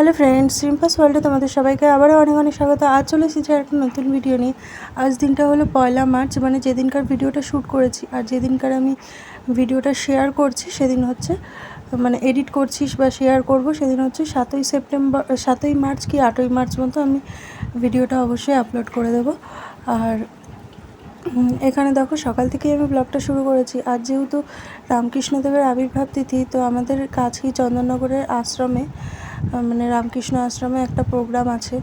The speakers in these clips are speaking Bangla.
হ্যালো ফ্রেন্ডস সিম্পাস ওয়ার্ল্ডে তোমাদের সবাইকে আবারও অনেক অনেক স্বাগত। আজ চলে এসেছি একটা নতুন ভিডিও নিয়ে। আজ দিনটা হলো পয়লা মার্চ মানে যেদিনকার ভিডিওটা শ্যুট করেছি, আর যেদিনকার আমি ভিডিওটা শেয়ার করছি, সেদিন হচ্ছে মানে এডিট করছিস বা শেয়ার করব, সেদিন হচ্ছে সাতই সেপ্টেম্বর সাতই মার্চ কি আটই মার্চ মতো আমি ভিডিওটা অবশ্যই আপলোড করে দেবো। আর এখানে দেখো সকাল থেকেই আমি ব্লগটা শুরু করেছি। আর যেহেতু রামকৃষ্ণদেবের আবির্ভাব তিথি, তো আমাদের কাছেই চন্দননগরের আশ্রমে মানে রামকৃষ্ণ আশ্রমে একটা প্রোগ্রাম আছে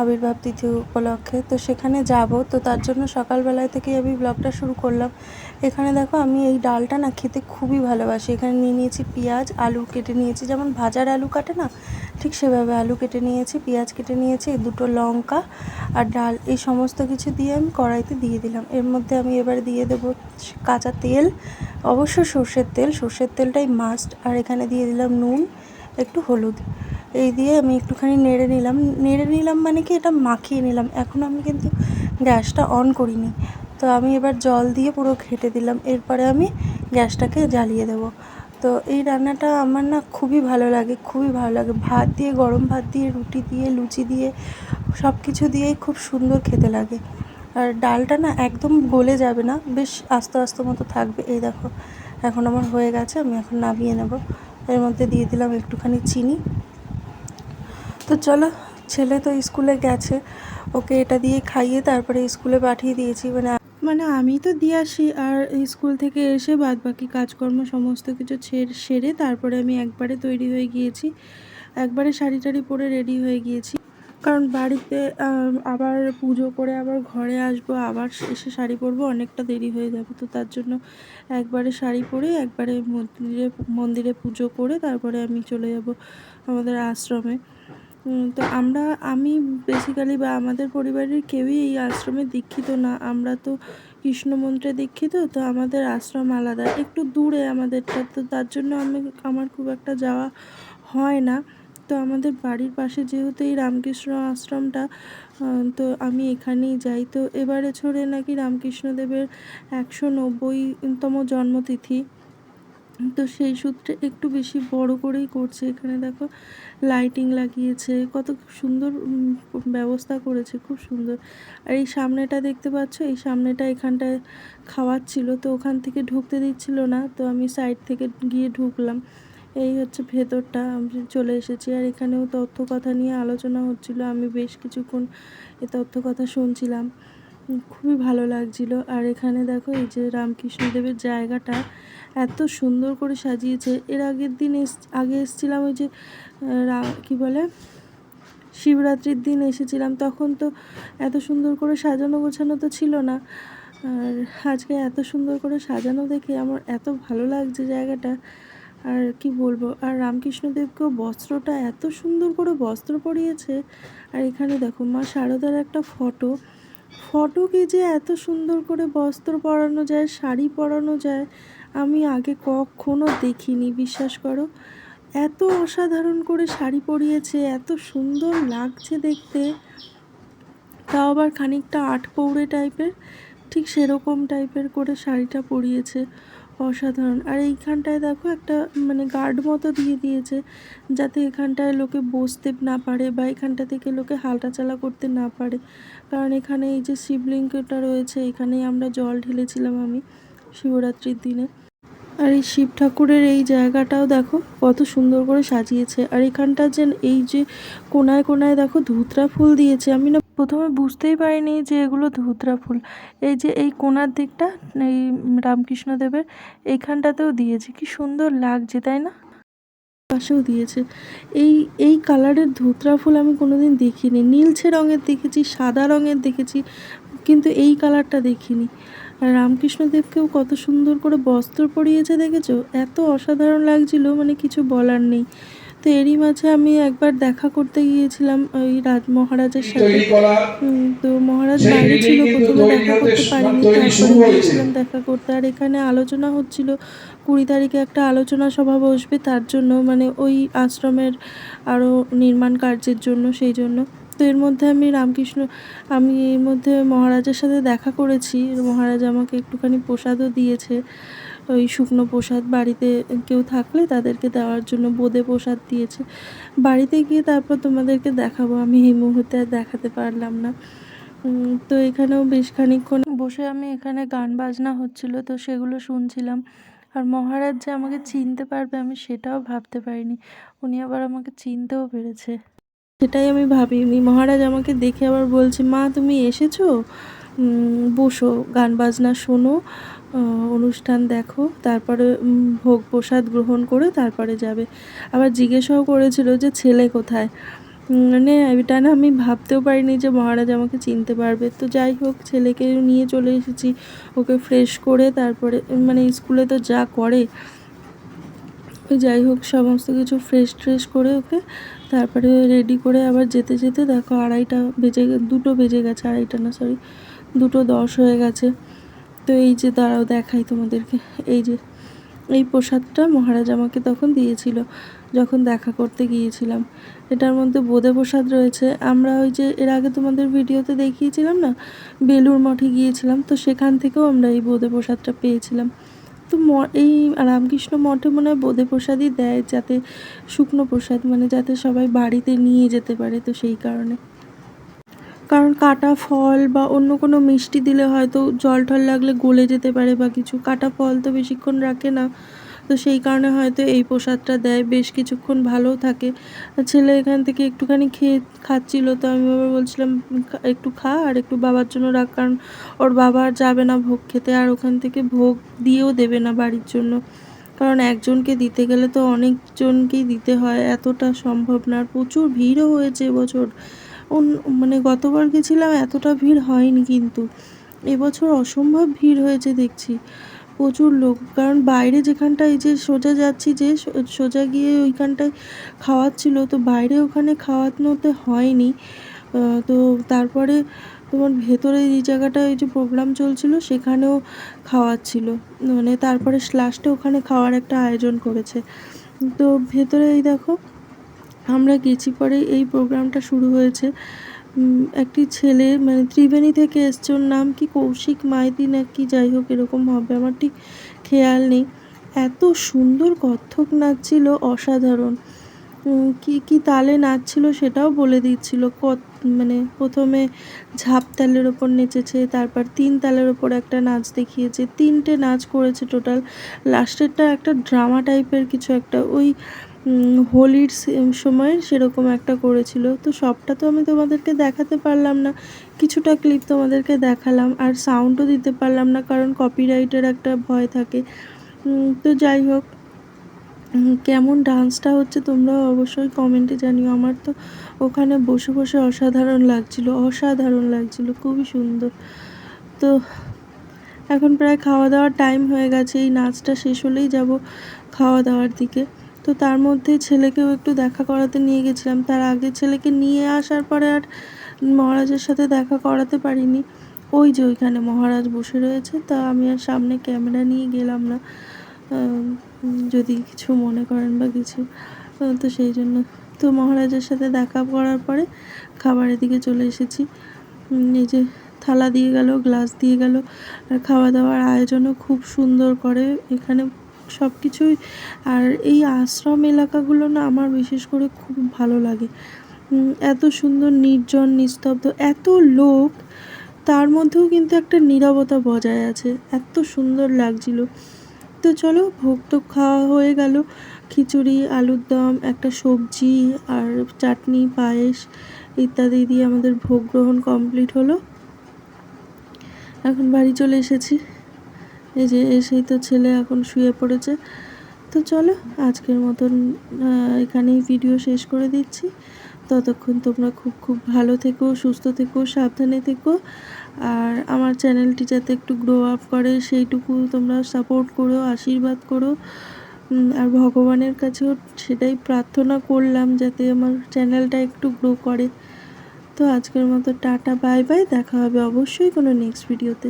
আবির্ভাব তিথি উপলক্ষে। তো সেখানে যাব। তো তার জন্য সকালবেলায় থেকেই আমি ব্লগটা শুরু করলাম। এখানে দেখো, আমি এই ডালটা না খেতে খুবই ভালোবাসি। এখানে নিয়ে নিয়েছি পেঁয়াজ, আলু কেটে নিয়েছি। যেমন ভাজার আলু কাটে না, ঠিক সেভাবে আলু কেটে নিয়েছি, পেঁয়াজ কেটে নিয়েছি দুটো লঙ্কা আর ডাল, এই সমস্ত কিছু দিয়ে আমি কড়াইতে দিয়ে দিলাম। এর মধ্যে আমি এবার দিয়ে দেবো কাঁচা তেল, অবশ্য সর্ষের তেল। সর্ষের তেলটাই মাস্ট আর এখানে দিয়ে দিলাম নুন একটু হলুদ। এই দিয়ে আমি একটুখানি নেড়ে নিলাম। নেড়ে নিলাম মানে কি এটা মাখিয়ে নিলাম। এখন আমি কিন্তু গ্যাসটা অন করিনি। তো আমি এবার জল দিয়ে পুরো ঘেটে দিলাম। এরপরে আমি গ্যাসটাকে জ্বালিয়ে দেবো। তো এই রান্নাটা আমার না খুবই ভালো লাগে, খুবই ভালো লাগে। ভাত দিয়ে, গরম ভাত দিয়ে, রুটি দিয়ে, লুচি দিয়ে সব কিছু দিয়েই খুব সুন্দর খেতে লাগে। আর ডালটা না একদম গলে যাবে না। বেশ আস্তে আস্তে মতো থাকবে। এই দেখো, এখন আমার হয়ে গেছে। আমি এখন নামিয়ে নেব। এর মধ্যে দিয়ে দিলাম একটুখানি চিনি। তো চলো, ছেলে তো স্কুলে গেছে, ওকে এটা দিয়ে খাইয়ে তারপরে স্কুলে পাঠিয়ে দিয়েছি। মানে মানে আমি তো দিয়ে আসি, আর স্কুল থেকে এসে বাদ বাকি কাজকর্ম সমস্ত কিছু সেরে তারপরে আমি একবারে তৈরি হয়ে গিয়েছি। একবারে শাড়ি টাড়ি পরে রেডি হয়ে গিয়েছি। কারণ বাড়িতে আবার পুজো করে আবার ঘরে আসব, আবার এসে শাড়ি পরবো, অনেকটা দেরি হয়ে যাবে। তো তার জন্য একবারে শাড়ি পরে, একবারে মন্দিরে মন্দিরে পুজো করে তারপরে আমি চলে যাব আমাদের আশ্রমে। তো আমরা, আমি বেসিক্যালি বা আমাদের পরিবারের কেউই এই আশ্রমে দীক্ষিত না। আমরা তো কৃষ্ণ মন্ত্রে দীক্ষিত, তো আমাদের আশ্রম আলাদা। একটু দূরে আমাদেরটা, তো তার জন্য আমি, আমার খুব একটা যাওয়া হয় না। তো আমাদের বাড়ির পাশে যেহেতু এই রামকৃষ্ণ আশ্রমটা তো আমি এখানেই যাই। তো এবারে ছড়ে নাকি রামকৃষ্ণদেবের একশো নব্বইতম জন্মতিথি। তো সেই সূত্রে একটু বেশি বড় করেই করছে এখানে, দেখো। লাইটিং লাগিয়েছে, কত সুন্দর ব্যবস্থা করেছে, খুব সুন্দর। আর এই সামনেটা দেখতে পাচ্ছ? এই সামনেটা এখানটায় খাওয়াচ্ছিল, তো ওখান থেকে ঢুকতে দিচ্ছিল না, তো আমি সাইড থেকে গিয়ে ঢুকলাম। এই হচ্ছে ভেতরটা, আমি চলে এসেছি। আর এখানেও তথ্য কথা নিয়ে আলোচনা হচ্ছিল। আমি বেশ কিছুক্ষণ এই তথ্য কথা শুনছিলাম। খুবই ভালো লাগছিল। আর এখানে দেখো, এই যে রামকৃষ্ণদেবের জায়গাটা এত সুন্দর করে সাজিয়েছে। এর আগের দিন এস, আগে এসেছিলাম ওই যে কি বলে? শিবরাত্রির দিন এসেছিলাম। তখন তো এত সুন্দর করে সাজানো গোছানো তো ছিল না। আর আজকে এত সুন্দর করে সাজানো দেখে আমার এত ভালো লাগছে জায়গাটা। আর কি বলব? আর রামকৃষ্ণদেবকেও বস্ত্রটা এত সুন্দর করে বস্ত্র পরিয়েছে। আর এখানে দেখো, মা শারদার একটা ফটো। ফটোকে যে এত সুন্দর করে বস্ত্র পরানো যায়, শাড়ি পরানো যায়, আমি আগে কখনো দেখিনি, বিশ্বাস করো। এত অসাধারণ করে শাড়ি পরিয়েছে, এত সুন্দর লাগছে দেখতে। তাও আবার খানিকটা আট পৌড়ে টাইপের ঠিক সেরকম টাইপের করে শাড়িটা পরিয়েছে। অসাধারণ। আর এইখানটায় দেখো একটা মানে গার্ড মতো দিয়ে দিয়েছে, যাতে এখানটায় লোকে বসতে না পারে বা এখানটা থেকে লোকে হাঁটাচলা করতে না পারে। কারণ এখানে এই যে শিবলিঙ্গটা রয়েছে, এখানেই আমরা জল ঢেলেছিলাম আমি শিবরাত্রির দিনে। আর এই শিব ঠাকুরের এই জায়গাটাও দেখো কত সুন্দর করে সাজিয়েছে। আর এখানটা যে এই যে কোনায় কোনায় দেখো ধুতরা ফুল দিয়েছে। আমি না প্রথমে বুঝতেই পারিনি যে এগুলো ধুতরা ফুল। এই যে এই কোনার দিকটা, এই রামকৃষ্ণদেবের এইখানটাতেও দিয়েছে। কি সুন্দর লাগছে, তাই না? পাশেও দিয়েছে। এই এই কালারের ধুতরা ফুল আমি কোনোদিন দেখিনি। নীলছে রঙের দেখেছি, সাদা রঙের দেখেছি, কিন্তু এই কালারটা দেখিনি। রামকৃষ্ণদেবকেও কত সুন্দর করে বস্ত্র পরিয়েছে, দেখেছ? এত অসাধারণ লাগছিল মানে কিছু বলার নেই। তো এরই মাঝে আমি একবার দেখা করতে গিয়েছিলাম ওই রাজ মহারাজের সাথে। তো মহারাজ বাইরে ছিল প্রথমে দেখা করতে পারিনি তারপরে গিয়েছিলাম দেখা করতে। আর এখানে আলোচনা হচ্ছিল কুড়ি তারিখে একটা আলোচনা সভা বসবে তার জন্য মানে ওই আশ্রমের আরও নির্মাণ কার্যের জন্য সেই জন্য। তো এর মধ্যে আমি রামকৃষ্ণ আমি এর মধ্যে মহারাজের সাথে দেখা করেছি। মহারাজ আমাকে একটুখানি প্রসাদও দিয়েছে। ওই শুকনো প্রসাদ বাড়িতে কেউ থাকলে তাদেরকে দেওয়ার জন্য বোঁদে প্রসাদ দিয়েছে। বাড়িতে গিয়ে তারপর তোমাদেরকে দেখাবো, আমি এই মুহূর্তে আর দেখাতে পারলাম না। তো এখানেও বেশ খানিকক্ষণ বসে আমি এখানে গান বাজনা হচ্ছিল, তো সেগুলো শুনছিলাম। আর মহারাজ যে আমাকে চিনতে পারবে, আমি সেটাও ভাবতে পারিনি। উনি আবার আমাকে চিনতেও পেরেছে। সেটাই আমি ভাবিনি। মহারাজ আমাকে দেখে আবার বলছে, মা, তুমি এসেছ? বসো, গান বাজনা শোনো অনুষ্ঠান দেখো, তারপরে ভোগ প্রসাদ গ্রহণ করে তারপরে যাবে। আবার জিজ্ঞেসাও করেছিল যে ছেলে কোথায়? মানে এটা না আমি ভাবতেও পারিনি যে মহারাজ আমাকে চিনতে পারবে। তো যাই হোক, ছেলেকে নিয়ে চলে এসেছি। ওকে ফ্রেশ করে তারপরে মানে স্কুলে তো যা করে যাই হোক, সমস্ত কিছু ফ্রেশ ট্রেশ করে ওকে তারপরে রেডি করে আবার যেতে যেতে দেখো আড়াইটা বেজে, দুটো বেজে গেছে, আড়াইটা না সরি দুটো দশ হয়ে গেছে। তো এই যে দাঁড়াও দেখাই তোমাদেরকে। এই যে, এই প্রসাদটা মহারাজ আমাকে তখন দিয়েছিল যখন দেখা করতে গিয়েছিলাম। এটার মধ্যে বোঁদে প্রসাদ রয়েছে। আমরা ওই যে এর আগে তোমাদের ভিডিওতে দেখিয়েছিলাম না বেলুর মঠে গিয়েছিলাম, তো সেখান থেকেও আমরা এই বোঁদে প্রসাদটা পেয়েছিলাম। তো ম- এই রামকৃষ্ণ মঠে মনে হয় বোঁদে প্রসাদই দেয় যাতে শুকনো প্রসাদ মানে যাতে সবাই বাড়িতে নিয়ে যেতে পারে তো সেই কারণে। কারণ কাটা ফল বা অন্য কোনো মিষ্টি দিলে হয়তো জল টল লাগলে গলে যেতে পারে বা কিছু। কাটা ফল তো বেশিক্ষণ রাখে না। তো সেই কারণে হয়তো এই প্রসাদটা দেয়। বেশ কিছুক্ষণ ভালো থাকে। ছেলে এখান থেকে একটুখানি খেয়ে খাচ্ছিল তো আমি আবার বলছিলাম একটু খা আর একটু বাবার জন্য রাখ। কারণ ওর বাবা যাবে না ভোগ খেতে আর ওখান থেকে ভোগ দিয়েও দেবে না বাড়ির জন্য। কারণ একজনকে দিতে গেলে তো অনেকজনকেই দিতে হয়। এতটা সম্ভব না। আর প্রচুর ভিড়ও হয়েছে এবছর মানে গতবার গেছিলাম, এতটা ভিড় হয়নি কিন্তু। এবছর অসম্ভব ভিড় হয়েছে দেখছি। প্রচুর লোক, কারণ বাইরে যেখানটায় এই যে সোজা যাচ্ছি, যে সোজা গিয়ে ওইখানটায় খাওয়াচ্ছিল তো বাইরে ওখানে খাওয়ানোতে হয়নি। তো তারপরে তোমার ভেতরে এই জায়গাটায় ওই যে প্রোগ্রাম চলছিল, সেখানেও খাওয়াচ্ছিল মানে তারপরে লাস্টে ওখানে খাওয়ার একটা আয়োজন করেছে। তো ভেতরে এই দেখো আমরা গেছি পরে এই প্রোগ্রামটা শুরু হয়েছে। একটি ছেলে মানে ত্রিবেণী থেকে এসছে, ওর নাম কি কৌশিক মাইতি না কি যাই হোক, এরকম হবে, আমার ঠিক খেয়াল নেই। এত সুন্দর কত্থক নাচছিল, অসাধারণ। কি কি তালে নাচছিল সেটাও বলে দিচ্ছিল। কত মানে প্রথমে ঝাঁপ তালের ওপর নেচেছে, তারপর তিন তালের ওপর একটা নাচ দেখিয়েছে, তিনটে নাচ করেছে টোটাল। লাস্টেরটা একটা ড্রামা টাইপের কিছু একটা, ওই হোলির সময় সেরকম একটা করেছিল। তো সবটা তো আমি তোমাদেরকে দেখাতে পারলাম না। কিছুটা ক্লিপ তোমাদেরকে দেখালাম আর সাউন্ডও দিতে পারলাম না কারণ কপিরাইটের একটা ভয় থাকে। তো যাই হোক কেমন ডান্সটা হচ্ছে তোমরাও অবশ্যই কমেন্টে জানিও। আমার তো ওখানে বসে বসে অসাধারণ লাগছিল অসাধারণ লাগছিল, খুবই সুন্দর। তো এখন প্রায় খাওয়া দাওয়ার টাইম হয়ে গেছে, এই নাচটা শেষ হলেই যাব খাওয়া দাওয়ার দিকে। তো তার মধ্যে ছেলেকেও একটু দেখা করাতে নিয়ে গেছিলাম। তার আগে ছেলেকে নিয়ে আসার পরে আর মহারাজের সাথে দেখা করাতে পারিনি। ওই যে ওইখানে মহারাজ বসে রয়েছে, তা আমি আর সামনে ক্যামেরা নিয়ে গেলাম না। যদি কিছু মনে করেন বা কিছু তো সেই জন্য। তো মহারাজের সাথে দেখা করার পরে খাবারের দিকে চলে এসেছি। এই যে থালা দিয়ে গেল, গ্লাস দিয়ে গেল। আর খাওয়া দাওয়ার আয়োজনও খুব সুন্দর করে এখানে সব কিছুই আর এই আশ্রম এলাকাগুলো না আমার বিশেষ করে খুব ভালো লাগে। এত সুন্দর, নির্জন, নিস্তব্ধ, এত লোক, তার মধ্যেও কিন্তু একটা নীরবতা বজায় আছে। এত সুন্দর লাগছিল। তো চলো, ভোগ তো খাওয়া হয়ে গেল। খিচুড়ি, আলুর দম, একটা সবজি আর চাটনি, পায়েস ইত্যাদি দিয়ে আমাদের ভোগ গ্রহণ কমপ্লিট হলো। এখন বাড়ি চলে এসেছি। এই যে এসেই তো ছেলে এখন শুয়ে পড়েছে। তো চলো, আজকের মতন এখানেই ভিডিও শেষ করে দিচ্ছি। ততক্ষণ তোমরা খুব খুব ভালো থেকো, সুস্থ থেকো, সাবধানে থেকো। আর আমার চ্যানেলটি যাতে একটু গ্রো আপ করে, সেইটুকু তোমরা সাপোর্ট করো, আশীর্বাদ করো। আর ভগবানের কাছেও সেটাই প্রার্থনা করলাম যাতে আমার চ্যানেলটা একটু গ্রো করে। তো আজকের মতো টাটা বাই বাই দেখা হবে অবশ্যই কোনো নেক্সট ভিডিওতে